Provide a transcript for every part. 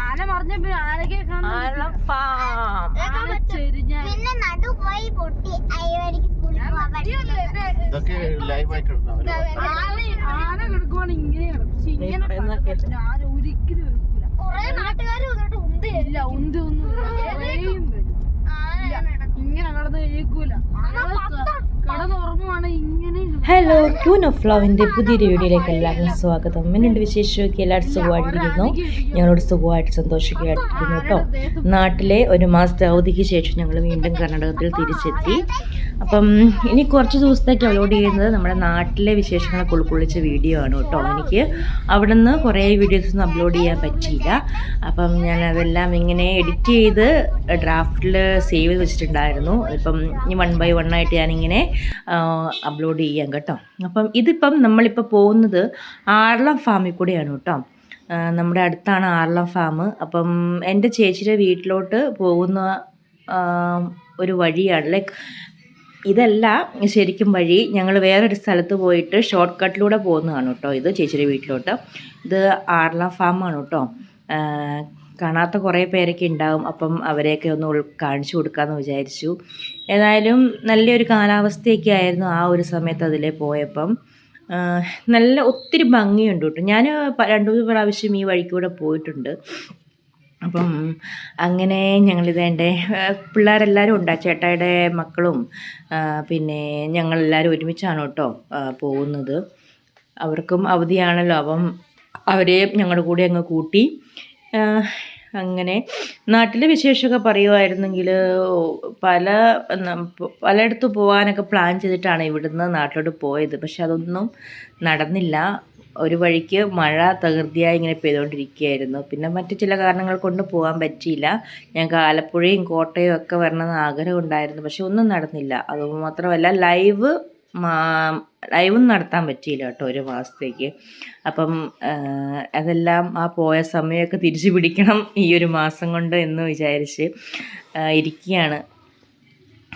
ആന മറിഞ്ഞ പിന്നെ ആന-. ആന ആനക്കെ. പിന്നെ നടു പോയി പൊട്ടി ഇതൊക്കെ ലൈവ് ആയിട്ടുണ്ട് അവർ ആന കിടക്കുവാണ് ഇങ്ങനെ പക്ഷെ ഇങ്ങനെ ഞാൻ ഒരിക്കലും എടുക്കൂല കൊറേ നാട്ടുകാര് വന്നിട്ട് ഉന്ത് ഇല്ല ഉന്ത് ഒന്നും. ഇങ്ങനെ കിടന്നുറങ്ങുവാണ് ഇങ്ങനെ ഹലോ ക്യൂൻ ഓഫ് ഫ്ലോവിന്റെ പുതിയൊരു വീഡിയോയിലേക്ക് എല്ലാവർക്കും സ്വാഗതം. എന്നുണ്ട് വിശേഷമൊക്കെ? എല്ലാവരും സുഖമായിട്ടിരിക്കുന്നു. ഞങ്ങളോട് സുഖമായിട്ട് സന്തോഷിക്കുകയായിട്ടിരിക്കുന്നു കേട്ടോ. നാട്ടിലെ ഒരു മാസത്തെ അവധിക്ക് ശേഷം ഞങ്ങൾ വീണ്ടും കർണാടകത്തിൽ തിരിച്ചെത്തി. അപ്പം ഇനി കുറച്ച് ദിവസത്തേക്ക് അപ്ലോഡ് ചെയ്യുന്നത് നമ്മുടെ നാട്ടിലെ വിശേഷങ്ങളെ ഉൾക്കൊള്ളിച്ച വീഡിയോ ആണ് കേട്ടോ. എനിക്ക് അവിടെ നിന്ന് കുറേ വീഡിയോസ് ഒന്നും അപ്ലോഡ് ചെയ്യാൻ പറ്റിയില്ല. അപ്പം ഞാൻ അതെല്ലാം ഇങ്ങനെ എഡിറ്റ് ചെയ്ത് ഡ്രാഫ്റ്റിൽ സേവ് ചെയ്ത് വെച്ചിട്ടുണ്ടായിരുന്നു. ഇപ്പം ഇനി വൺ ബൈ വൺ ആയിട്ട് ഞാനിങ്ങനെ അപ്ലോഡ് ചെയ്യാം കേട്ടോ. അപ്പം ഇതിപ്പം നമ്മളിപ്പോൾ പോകുന്നത് ആറളം ഫാമിൽ കൂടെയാണ് കേട്ടോ. നമ്മുടെ അടുത്താണ് ആറളം ഫാം അപ്പം എന്റെ ചേച്ചിയുടെ വീട്ടിലോട്ട് പോകുന്ന ഒരു വഴിയാണ്. ലൈക്ക് ഇതല്ല ശരിക്കും വഴി ഞങ്ങൾ വേറൊരു സ്ഥലത്ത് പോയിട്ട് ഷോർട്ട് കട്ടിലൂടെ പോകുന്നതാണ് കേട്ടോ ഇത് ചേച്ചിയുടെ വീട്ടിലോട്ട്. ഇത് ആർല ഫാമാണ് കേട്ടോ. കാണാത്ത കുറേ പേരൊക്കെ ഉണ്ടാവും. അപ്പം അവരെയൊക്കെ ഒന്ന് കാണിച്ചു കൊടുക്കാമെന്ന് വിചാരിച്ചു. ഏതായാലും നല്ലൊരു കാലാവസ്ഥയൊക്കെ ആയിരുന്നു ആ ഒരു സമയത്ത് അതിലെ പോയപ്പം. നല്ല ഒത്തിരി ഭംഗിയുണ്ട് കേട്ടോ. ഞാൻ രണ്ടു മൂന്ന് പ്രാവശ്യം ഈ വഴിക്കൂടെ പോയിട്ടുണ്ട്. അപ്പം അങ്ങനെ ഞങ്ങളിതേന്റെ പിള്ളേരെല്ലാവരും ഉണ്ട്. ചേട്ടായുടെ മക്കളും പിന്നെ ഞങ്ങളെല്ലാവരും ഒരുമിച്ചാണ് കേട്ടോ പോകുന്നത്. അവർക്കും അവധിയാണല്ലോ. അപ്പം അവരെ ഞങ്ങളുടെ കൂടെ അങ്ങ് കൂട്ടി. അങ്ങനെ. നാട്ടിലെ വിശേഷമൊക്കെ പറയുമായിരുന്നെങ്കിൽ പല പലയിടത്ത് പോകാനൊക്കെ പ്ലാൻ ചെയ്തിട്ടാണ് ഇവിടുന്ന് നാട്ടിലോട്ട് പോയത്. പക്ഷെ അതൊന്നും നടന്നില്ല. ഒരു വഴിക്ക് മഴ തകൃതിയായി ഇങ്ങനെ പെയ്തുകൊണ്ടിരിക്കുകയായിരുന്നു പിന്നെ മറ്റു ചില കാരണങ്ങൾ കൊണ്ട് പോകാൻ പറ്റിയില്ല. ഞങ്ങൾക്ക് ആലപ്പുഴയും കോട്ടയം ഒക്കെ വരണമെന്ന് ആഗ്രഹം ഉണ്ടായിരുന്നു. പക്ഷെ ഒന്നും നടന്നില്ല. അതുമാത്രമല്ല ലൈവ് ലൈവും നടത്താൻ പറ്റിയില്ല കേട്ടോ ഒരു മാസത്തേക്ക്. അപ്പം അതെല്ലാം ആ പോയ സമയമൊക്കെ തിരിച്ചു പിടിക്കണം ഈ ഒരു മാസം കൊണ്ട് എന്ന് വിചാരിച്ച് ഇരിക്കുകയാണ്.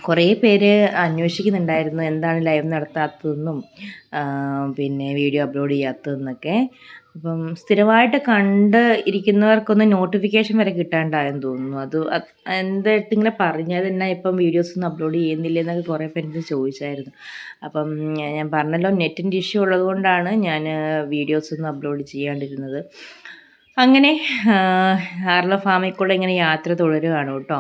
കുറേ പേര് അന്വേഷിക്കുന്നുണ്ടായിരുന്നു എന്താണ് ലൈവ് നടത്താത്തതെന്നും പിന്നെ വീഡിയോ അപ്ലോഡ് ചെയ്യാത്തതെന്നൊക്കെ. അപ്പം സ്ഥിരമായിട്ട് കണ്ട് ഇരിക്കുന്നവർക്കൊന്ന് നോട്ടിഫിക്കേഷൻ വരെ കിട്ടാണ്ടായെന്ന് തോന്നുന്നു. അത് എന്താ ഇങ്ങനെ പറഞ്ഞത് തന്നെ ഇപ്പം വീഡിയോസ് ഒന്നും അപ്ലോഡ് ചെയ്യുന്നില്ല എന്നൊക്കെ കുറേ പേര് ചോദിച്ചായിരുന്നു. അപ്പം ഞാൻ പറഞ്ഞല്ലോ നെറ്റിന്റെ ഇഷ്യൂ ഉള്ളതുകൊണ്ടാണ് ഞാൻ വീഡിയോസ് ഒന്നും അപ്ലോഡ് ചെയ്യാണ്ടിരുന്നത്. അങ്ങനെ ആർല ഫാമിൽ കൂടെ ഇങ്ങനെ യാത്ര തുടരുകയാണ് കേട്ടോ.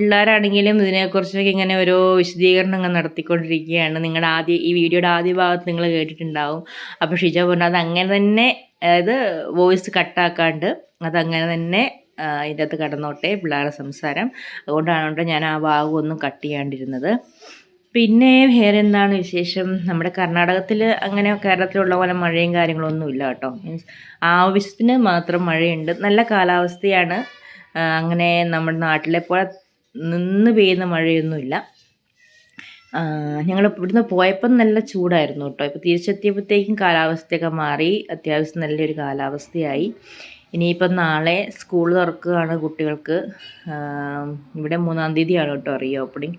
പിള്ളേരാണെങ്കിലും ഇതിനെക്കുറിച്ചൊക്കെ ഇങ്ങനെ ഓരോ വിശദീകരണങ്ങൾ നടത്തിക്കൊണ്ടിരിക്കുകയാണ്. നിങ്ങളുടെ ആദ്യ ഈ വീഡിയോയുടെ ആദ്യ ഭാഗത്ത് നിങ്ങൾ കേട്ടിട്ടുണ്ടാവും. അപ്പോൾ ഷിജ പറഞ്ഞു അത് അങ്ങനെ തന്നെ അതായത് വോയിസ് കട്ടാക്കാണ്ട് അതങ്ങനെ തന്നെ അതിന്റെ അകത്ത് കടന്നോട്ടെ പിള്ളേരുടെ സംസാരം. അതുകൊണ്ടാണ് ഞാൻ ആ ഭാഗം ഒന്നും കട്ട് ചെയ്യാണ്ടിരുന്നത്. പിന്നെ വേറെ എന്താണ് വിശേഷം? നമ്മുടെ കർണാടകത്തിൽ അങ്ങനെ കേരളത്തിലുള്ള പോലെ മഴയും കാര്യങ്ങളൊന്നും ഇല്ല കേട്ടോ. മീൻസ് ആവശ്യത്തിന് മാത്രം മഴയുണ്ട്. നല്ല കാലാവസ്ഥയാണ്. അങ്ങനെ നമ്മുടെ നാട്ടിലെ പോലെ നിന്ന് പെയ്യുന്ന മഴയൊന്നുമില്ല. ഞങ്ങൾ ഇവിടുന്ന് പോയപ്പം നല്ല ചൂടായിരുന്നു കേട്ടോ. ഇപ്പോൾ തിരിച്ചെത്തിയപ്പോഴത്തേക്കും കാലാവസ്ഥയൊക്കെ മാറി. അത്യാവശ്യം നല്ലൊരു കാലാവസ്ഥയായി. ഇനിയിപ്പം നാളെ സ്കൂൾ തുറക്കുകയാണ് കുട്ടികൾക്ക്. ഇവിടെ മൂന്നാം തീയതിയാണ് കേട്ടോ റീ ഓപ്പണിങ്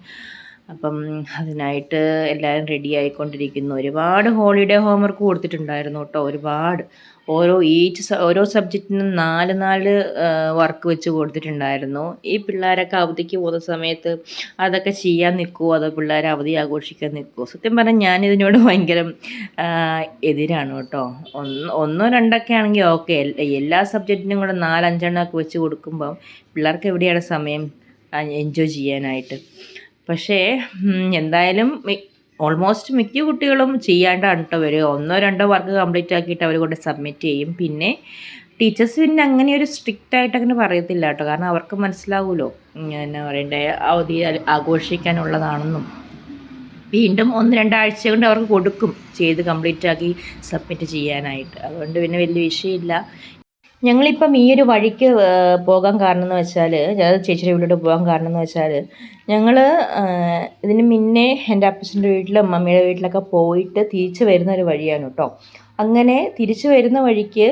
അപ്പം അതിനായിട്ട് എല്ലാവരും റെഡി ആയിക്കൊണ്ടിരിക്കുന്നു. ഒരുപാട് ഹോളിഡേ ഹോംവർക്ക് കൊടുത്തിട്ടുണ്ടായിരുന്നു കേട്ടോ. ഒരുപാട്. ഓരോ ഈച്ച് ഓരോ സബ്ജക്റ്റിനും നാല് നാല് വർക്ക് വെച്ച് കൊടുത്തിട്ടുണ്ടായിരുന്നു. ഈ പിള്ളേരൊക്കെ അവധിക്ക് പോകുന്ന സമയത്ത് അതൊക്കെ ചെയ്യാൻ നിൽക്കുമോ അതോ പിള്ളേർ അവധി ആഘോഷിക്കാൻ നിൽക്കുമോ സത്യം പറഞ്ഞാൽ ഞാൻ ഇതിനോട് ഭയങ്കര എതിരാണ് കേട്ടോ. ഒന്ന് ഒന്നോ രണ്ടൊക്കെ ആണെങ്കിൽ ഓക്കെ എല്ലാ സബ്ജക്റ്റിനും കൂടെ നാലഞ്ചെണ്ണമൊക്കെ വെച്ച് കൊടുക്കുമ്പം പിള്ളേർക്ക് എവിടെയാണ് സമയം എൻജോയ് ചെയ്യാനായിട്ട്? പക്ഷേ എന്തായാലും ഓൾമോസ്റ്റ് മിക്ക കുട്ടികളും ചെയ്യാണ്ടാണ് കേട്ടോ വരിക. ഒന്നോ രണ്ടോ വർക്ക് കംപ്ലീറ്റ് ആക്കിയിട്ട് അവർ കൊണ്ട് സബ്മിറ്റ് ചെയ്യും. പിന്നെ ടീച്ചേഴ്സ് പിന്നെ അങ്ങനെ ഒരു സ്ട്രിക്റ്റ് ആയിട്ട് അങ്ങനെ പറയത്തില്ല കേട്ടോ കാരണം അവർക്ക് മനസ്സിലാവുമല്ലോ എന്നാ പറയണ്ടേ? അവധി ആഘോഷിക്കാനുള്ളതാണെന്നും. വീണ്ടും ഒന്ന് രണ്ടാഴ്ച കൊണ്ട് അവർക്ക് കൊടുക്കും. ചെയ്ത് കംപ്ലീറ്റ് ആക്കി സബ്മിറ്റ് ചെയ്യാനായിട്ട്. അതുകൊണ്ട് പിന്നെ വലിയ വിഷയമില്ല. ഞങ്ങളിപ്പം ഈ ഒരു വഴിക്ക് പോകാൻ കാരണം എന്ന് വെച്ചാൽ അതായത് ചേച്ചിയുടെ വീട്ടിലോട്ട് പോകാൻ കാരണം എന്ന് വെച്ചാൽ ഞങ്ങൾ ഇതിന് മുന്നേ എന്റെ അപ്പച്ചന്റെ വീട്ടിലും മമ്മിയുടെ വീട്ടിലൊക്കെ പോയിട്ട് തിരിച്ചു വരുന്ന ഒരു വഴിയാണ് കേട്ടോ അങ്ങനെ തിരിച്ചു വരുന്ന വഴിക്ക്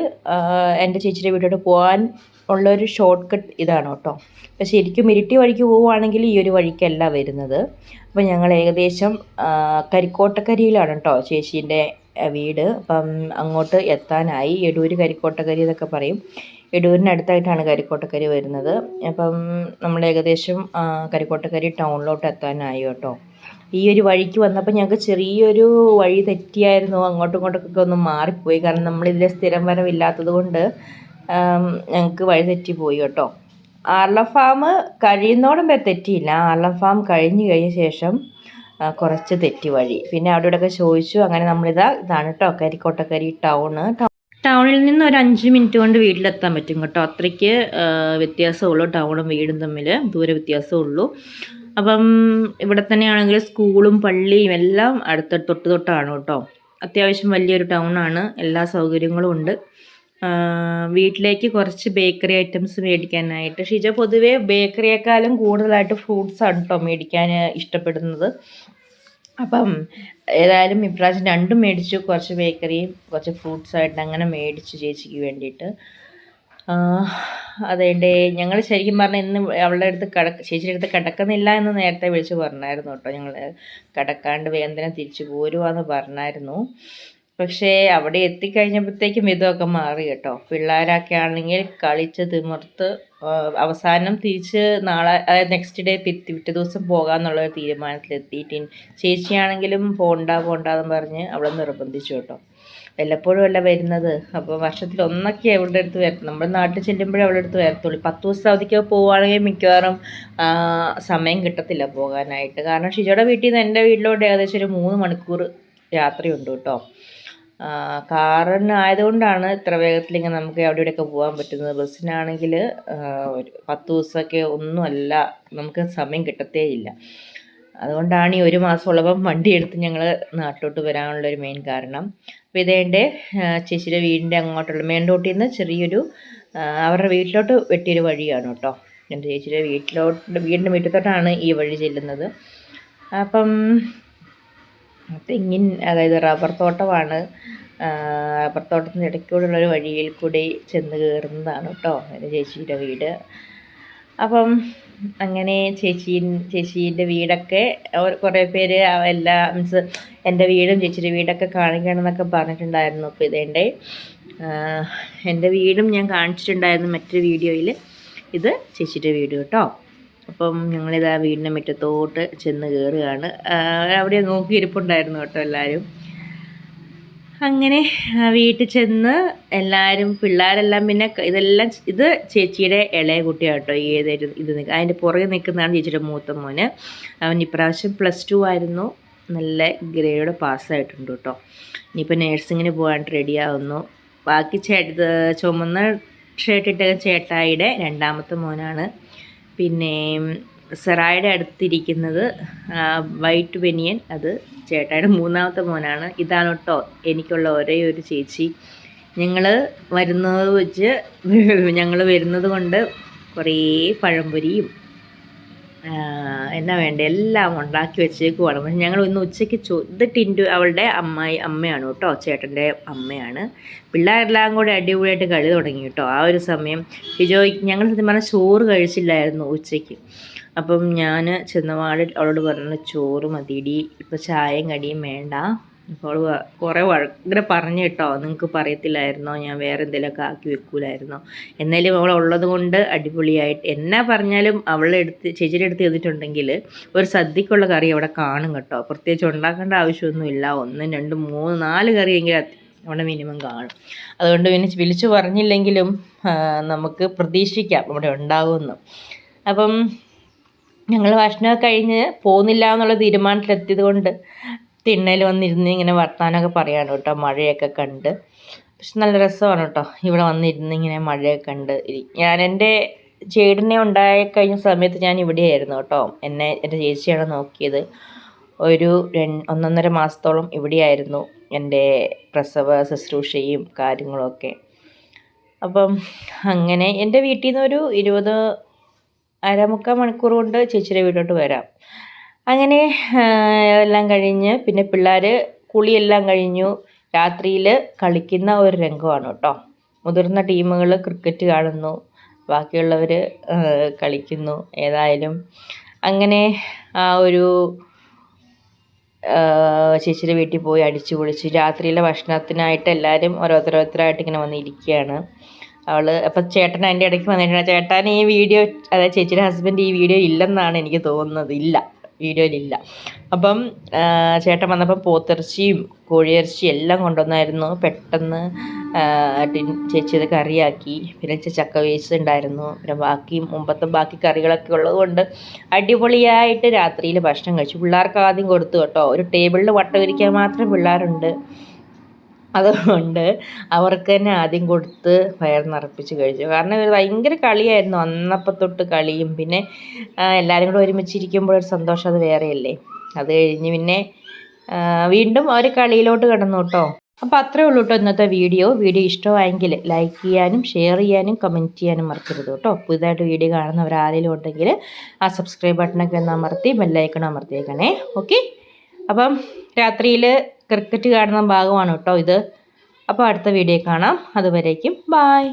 എന്റെ ചേച്ചിയുടെ വീട്ടിലോട്ട് പോകാൻ ഉള്ളൊരു ഷോർട്ട് കട്ട് ഇതാണ് കേട്ടോ അപ്പോൾ ശരിക്കും ഇരിട്ടി വഴിക്ക് പോവുകയാണെങ്കിൽ ഈ ഒരു വഴിക്കല്ല വരുന്നത്. അപ്പോൾ ഞങ്ങൾ ഏകദേശം കരിക്കോട്ടക്കരിയിലാണ് കേട്ടോ ചേച്ചീന്റെ വീട്. അപ്പം അങ്ങോട്ട് എത്താനായി. എടൂര് കരിക്കോട്ടക്കരി എന്നൊക്കെ പറയും. എടൂരിനടുത്തായിട്ടാണ് കരിക്കോട്ടക്കരി വരുന്നത്. അപ്പം നമ്മൾ ഏകദേശം കരിക്കോട്ടക്കരി ടൗണിലോട്ട് എത്താനായി കേട്ടോ. ഈ ഒരു വഴിക്ക് വന്നപ്പോൾ ഞങ്ങൾക്ക് ചെറിയൊരു വഴി തെറ്റിയായിരുന്നു. അങ്ങോട്ടും ഇങ്ങോട്ടൊക്കെ ഒന്ന് മാറിപ്പോയി. കാരണം നമ്മളിതിലെ സ്ഥിരം വരവില്ലാത്തത് കൊണ്ട് ഞങ്ങൾക്ക് വഴി തെറ്റിപ്പോയി കേട്ടോ. ആർല ഫാം കഴിയുന്നോടും വരെ തെറ്റിയില്ല. ആർല ഫാം കഴിഞ്ഞ് കഴിഞ്ഞ ശേഷം കുറച്ച് തെറ്റി വഴി. പിന്നെ അവിടെ ഇവിടെയൊക്കെ ചോദിച്ചു. അങ്ങനെ നമ്മളിതാ ഇതാണ് കേട്ടോ കരിക്കോട്ടക്കരി ടൗണ് ടൗണിൽ നിന്ന് ഒരു അഞ്ച് മിനിറ്റ് കൊണ്ട് വീട്ടിലെത്താൻ പറ്റും കേട്ടോ. അത്രയ്ക്ക് വ്യത്യാസമുള്ളൂ. ടൗണും വീടും തമ്മിൽ ദൂര വ്യത്യാസമുള്ളൂ. അപ്പം ഇവിടെ തന്നെയാണെങ്കിൽ സ്കൂളും പള്ളിയും എല്ലാം അടുത്ത തൊട്ട് തൊട്ടാണ് കേട്ടോ. അത്യാവശ്യം വലിയൊരു ടൗണാണ് എല്ലാ സൗകര്യങ്ങളും ഉണ്ട്. വീട്ടിലേക്ക് കുറച്ച് ബേക്കറി ഐറ്റംസ് മേടിക്കാനായിട്ട്. ഷിജ പൊതുവേ ബേക്കറിയേക്കാളും കൂടുതലായിട്ട് ഫ്രൂട്ട്സ് ആണ് കേട്ടോ മേടിക്കാൻ ഇഷ്ടപ്പെടുന്നത്. അപ്പം ഏതായാലും ഇപ്രാവശ്യം രണ്ടും മേടിച്ചു. കുറച്ച് ബേക്കറിയും കുറച്ച് ഫ്രൂട്ട്സ് ആയിട്ട് അങ്ങനെ മേടിച്ചു ചേച്ചിക്ക് വേണ്ടിയിട്ട്. അതേണ്ടേ ഞങ്ങൾ ശരിക്കും പറഞ്ഞാൽ ഇന്ന് അവളുടെ അടുത്ത് കട ചേച്ചിയുടെ അടുത്ത് കിടക്കുന്നില്ല എന്ന് നേരത്തെ വിളിച്ച് പറഞ്ഞായിരുന്നു കേട്ടോ ഞങ്ങൾ കിടക്കാണ്ട് വേദന തിരിച്ചു പോരുവാന്ന് പറഞ്ഞായിരുന്നു. പക്ഷേ അവിടെ എത്തിക്കഴിഞ്ഞപ്പോഴത്തേക്കും ഇതൊക്കെ മാറി കേട്ടോ. പിള്ളേരൊക്കെ ആണെങ്കിൽ കളിച്ച് തിമിർത്ത് അവസാനം തിരിച്ച് നാളെ അതായത് നെക്സ്റ്റ് ഡേ പിറ്റി പിറ്റേ ദിവസം പോകാമെന്നുള്ള ഒരു തീരുമാനത്തിലെത്തിയിട്ട് ചേച്ചിയാണെങ്കിലും പോണ്ട പോണ്ടെന്ന് പറഞ്ഞ് അവളെ നിർബന്ധിച്ചു കേട്ടോ. വല്ലപ്പോഴും അല്ല വരുന്നത്. അപ്പോൾ വർഷത്തിൽ ഒന്നൊക്കെ അവളുടെ അടുത്ത് വരത്തുള്ളൂ നമ്മൾ നാട്ടിൽ ചെല്ലുമ്പോഴേ അവളുടെ അടുത്ത് വരത്തുള്ളൂ. പത്ത് ദിവസം അവധിക്ക് പോവുകയാണെങ്കിൽ മിക്കവാറും സമയം കിട്ടത്തില്ല പോകാനായിട്ട്. കാരണം ഷിജോയുടെ വീട്ടിൽ നിന്ന് എന്റെ വീട്ടിലോട്ട് ഏകദേശം ഒരു മൂന്ന് മണിക്കൂർ യാത്രയുണ്ട് കേട്ടോ. കാറിനായതുകൊണ്ടാണ് ഇത്ര വേഗത്തിൽ ഇങ്ങനെ നമുക്ക് അവിടെ ഇവിടെയൊക്കെ പോകാൻ പറ്റുന്നത്. ബസ്സിനാണെങ്കിൽ ഒരു പത്ത് ദിവസമൊക്കെ ഒന്നുമല്ല നമുക്ക് സമയം കിട്ടത്തേ ഇല്ല. അതുകൊണ്ടാണ് ഈ ഒരു മാസമുള്ളപ്പം വണ്ടി എടുത്ത് ഞങ്ങൾ നാട്ടിലോട്ട് വരാനുള്ള ഒരു മെയിൻ കാരണം. അപ്പോൾ ഇതേന്റെ ചേച്ചിയുടെ വീടിന്റെ അങ്ങോട്ടുള്ള മേണ്ടോട്ടിൽ നിന്ന് ചെറിയൊരു അവരുടെ വീട്ടിലോട്ട് വെട്ടിയൊരു വഴിയാണ് കേട്ടോ. എന്റെ ചേച്ചിയുടെ വീട്ടിലോട്ട് വീടിന്റെ മുറ്റത്തോട്ടാണ് ഈ വഴി ചെല്ലുന്നത്. അപ്പം തെങ്ങിൻ അതായത് റബ്ബർ തോട്ടമാണ്. റബ്ബർ തോട്ടത്തിന്റെ ഇടയ്ക്കൂടെയുള്ള ഒരു വഴിയിൽ കൂടി ചെന്ന് കയറുന്നതാണ് കേട്ടോ എന്റെ ചേച്ചിയുടെ വീട്. അപ്പം അങ്ങനെ ചേച്ചി ചേച്ചീന്റെ വീടൊക്കെ കുറേ പേര് എല്ലാ മീൻസ് എന്റെ വീടും ചേച്ചിയുടെ വീടൊക്കെ കാണിക്കണം എന്നൊക്കെ പറഞ്ഞിട്ടുണ്ടായിരുന്നു അപ്പോൾ ഇതേന്റെ എന്റെ വീടും ഞാൻ കാണിച്ചിട്ടുണ്ടായിരുന്നു മറ്റൊരു വീഡിയോയിൽ ഇത് ചേച്ചിയുടെ വീട് കേട്ടോ അപ്പം ഞങ്ങളിതാ വീടിന്റെ മുറ്റത്തോട്ട് ചെന്ന് കയറുകയാണ് അവിടെ നോക്കി ഇരിപ്പുണ്ടായിരുന്നു കേട്ടോ എല്ലാവരും അങ്ങനെ വീട്ടിൽ ചെന്ന് എല്ലാവരും പിള്ളേരെല്ലാം പിന്നെ ഇതെല്ലാം ഇത് ചേച്ചിയുടെ ഇളയ കുട്ടിയാണ് കേട്ടോ ഈ ഏതൊരു ഇത് അതിന്റെ പുറകെ നിൽക്കുന്നതാണ് ചേച്ചിയുടെ മൂത്ത മോന്. അവൻ ഇപ്രാവശ്യം പ്ലസ് ടു ആയിരുന്നു. നല്ല ഗ്രേഡ് പാസ്സായിട്ടുണ്ട് കേട്ടോ. ഇനിയിപ്പോൾ നേഴ്സിങ്ങിന് പോകാൻ റെഡിയാവുന്നു ബാക്കി ചേട്ട ചുമന്ന ഷർട്ടിട്ട ചേട്ടായിയുടെ രണ്ടാമത്തെ മോനാണ്. പിന്നെ സെറായുടെ അടുത്തിരിക്കുന്നത് വൈറ്റ് ബനിയൻ. അത് ചേട്ടായുടെ മൂന്നാമത്തെ മോനാണ്. ഇതാണ് കേട്ടോ എനിക്കുള്ള ഒരേ ഒരു ചേച്ചി. ഞങ്ങൾ വരുന്നത് വെച്ച് ഞങ്ങൾ വരുന്നത് കൊണ്ട് കുറേ പഴംപൊരിയും എന്നാ വേണ്ട? എല്ലാം ഉണ്ടാക്കി വെച്ചേക്കുവാണ്. പക്ഷെ ഞങ്ങൾ ഇന്ന് ഉച്ചയ്ക്ക് ചോ ഇത് ടിന്റു അവളുടെ അമ്മായി അമ്മയാണ് കേട്ടോ. ചേട്ടന്റെ അമ്മയാണ്. പിള്ളേരെല്ലാം കൂടെ അടിപൊളിയായിട്ട് കളി തുടങ്ങി കേട്ടോ. ആ ഒരു സമയം വിജോയ് ഞങ്ങൾ സത്യം പറഞ്ഞാൽ ചോറ് കഴിച്ചില്ലായിരുന്നു ഉച്ചയ്ക്ക്. അപ്പം ഞാൻ ചെന്നപാട് അവളോട് പറഞ്ഞു ചോറ് മതിയിടി. ഇപ്പോൾ ചായയും കടിയും വേണ്ട. അപ്പോൾ കുറേ ഭയങ്കര പറഞ്ഞു കേട്ടോ. നിങ്ങൾക്ക് പറയത്തില്ലായിരുന്നോ? ഞാൻ വേറെ എന്തെങ്കിലുമൊക്കെ ആക്കി വെക്കൂലായിരുന്നോ? എന്നാലും അവൾ ഉള്ളത് കൊണ്ട് അടിപൊളിയായിട്ട് എന്നാ പറഞ്ഞാലും അവളെടുത്ത് ചേച്ചിയുടെ അടുത്ത് ചെയ്തിട്ടുണ്ടെങ്കിൽ ഒരു സദ്യക്കുള്ള കറി അവിടെ കാണും കേട്ടോ. പ്രത്യേകിച്ച് ഉണ്ടാക്കേണ്ട ആവശ്യമൊന്നുമില്ല ഒന്നും രണ്ടും മൂന്ന് നാല് കറിയെങ്കിലും അവിടെ മിനിമം കാണും. അതുകൊണ്ട് പിന്നെ വിളിച്ചു പറഞ്ഞില്ലെങ്കിലും നമുക്ക് പ്രതീക്ഷിക്കാം ഇവിടെ ഉണ്ടാകുമെന്ന് അപ്പം ഞങ്ങൾ ഭക്ഷണമൊക്കെ കഴിഞ്ഞ് പോകുന്നില്ല എന്നുള്ള തീരുമാനത്തിലെത്തിയത് കൊണ്ട് തിണ്ണയിൽ വന്നിരുന്ന് ഇങ്ങനെ വർത്താനമൊക്കെ പറയാണ് കേട്ടോ മഴയൊക്കെ കണ്ട്. പക്ഷെ നല്ല രസമാണ് കേട്ടോ ഇവിടെ വന്നിരുന്ന് ഇങ്ങനെ മഴയൊക്കെ കണ്ട്. ഞാൻ എന്റെ ചേട്ടനെ ഉണ്ടായി കഴിഞ്ഞ സമയത്ത് ഞാൻ ഇവിടെയായിരുന്നു കേട്ടോ എന്നെ എന്റെ ചേച്ചിയാണ് നോക്കിയത്. ഒരു രണ്ട് ഒന്നൊന്നര മാസത്തോളം ഇവിടെയായിരുന്നു എന്റെ പ്രസവ ശുശ്രൂഷയും കാര്യങ്ങളൊക്കെ. അപ്പം അങ്ങനെ എന്റെ വീട്ടിൽ നിന്ന് ഒരു ഇരുപത് അരമുക്കാൽ മണിക്കൂർ കൊണ്ട് ചേച്ചിയുടെ വീട്ടിലോട്ട് വരാം. അങ്ങനെ എല്ലാം കഴിഞ്ഞ് പിന്നെ പിള്ളേർ കുളിയെല്ലാം കഴിഞ്ഞു. രാത്രിയിൽ കളിക്കുന്ന ഒരു രംഗമാണ് കേട്ടോ. മുതിർന്ന ടീമുകൾ ക്രിക്കറ്റ് കാണുന്നു. ബാക്കിയുള്ളവർ കളിക്കുന്നു ഏതായാലും. അങ്ങനെ ആ ഒരു ചേച്ചിയുടെ വീട്ടിൽ പോയി അടിച്ചു പൊളിച്ച്. രാത്രിയിലെ ഭക്ഷണത്തിനായിട്ട് എല്ലാവരും ഓരോരുത്തരോരുത്തരായിട്ട് ഇങ്ങനെ വന്നിരിക്കുകയാണ്. അവൾ അപ്പം ചേട്ടൻ അതിന്റെ ഇടയ്ക്ക് വന്നിട്ടുണ്ട്. ചേട്ടൻ ഈ വീഡിയോ അതായത് ചേച്ചിയുടെ ഹസ്ബൻഡ് ഈ വീഡിയോ ഇല്ലെന്നാണ് എനിക്ക് തോന്നുന്നത്. ഇല്ല. വീഡിയോയിലില്ല അപ്പം ചേട്ടൻ വന്നപ്പം പോത്തിറച്ചിയും കോഴിയിറച്ചിയും എല്ലാം കൊണ്ടുവന്നായിരുന്നു. പെട്ടെന്ന് ചേച്ചി ഇത് കറിയാക്കി. പിന്നെ ചക്ക വേസ്റ്റ് ഉണ്ടായിരുന്നു. പിന്നെ ബാക്കി മുമ്പത്തെ ബാക്കി കറികളൊക്കെ ഉള്ളതുകൊണ്ട് അടിപൊളിയായിട്ട് രാത്രിയിൽ ഭക്ഷണം കഴിച്ചു. പിള്ളേർക്ക് ആദ്യം കൊടുത്തു കേട്ടോ. ഒരു ടേബിളിൽ വട്ടം ഇരിക്കാൻ മാത്രം പിള്ളേരുണ്ട്. അതുകൊണ്ട് അവർക്ക് തന്നെ ആദ്യം കൊടുത്ത് വയർ നിറപ്പിച്ച് കഴിച്ചു. കാരണം ഇവർ ഭയങ്കര കളിയായിരുന്നു. അന്നപ്പം തൊട്ട് കളിയും പിന്നെ എല്ലാവരും കൂടെ ഒരുമിച്ചിരിക്കുമ്പോൾ ഒരു സന്തോഷം അത് വേറെയല്ലേ. അത് കഴിഞ്ഞ് പിന്നെ വീണ്ടും അവർ കളിയിലോട്ട് കിടന്നു കേട്ടോ. അപ്പോൾ അത്രേ ഉള്ളൂ കേട്ടോ ഇന്നത്തെ വീഡിയോ. വീഡിയോ ഇഷ്ടമായെങ്കിൽ ലൈക്ക് ചെയ്യാനും ഷെയർ ചെയ്യാനും കമന്റ് ചെയ്യാനും മറക്കരുത് കേട്ടോ. പുതിയതായിട്ട് വീഡിയോ കാണുന്നവർ ആരെങ്കിലും ഉണ്ടെങ്കിൽ ആ സബ്സ്ക്രൈബ് ബട്ടണൊക്കെ ഒന്ന് അമർത്തി ബെല്ലൈക്കൺ അമർത്തിയേക്കണേ. ഓക്കെ അപ്പം രാത്രിയിൽ ക്രിക്കറ്റ് കാണുന്ന ഭാഗമാണ് കേട്ടോ ഇത്. അപ്പോൾ അടുത്ത വീഡിയോ കാണാം. അതുവരേക്കും. ബായ്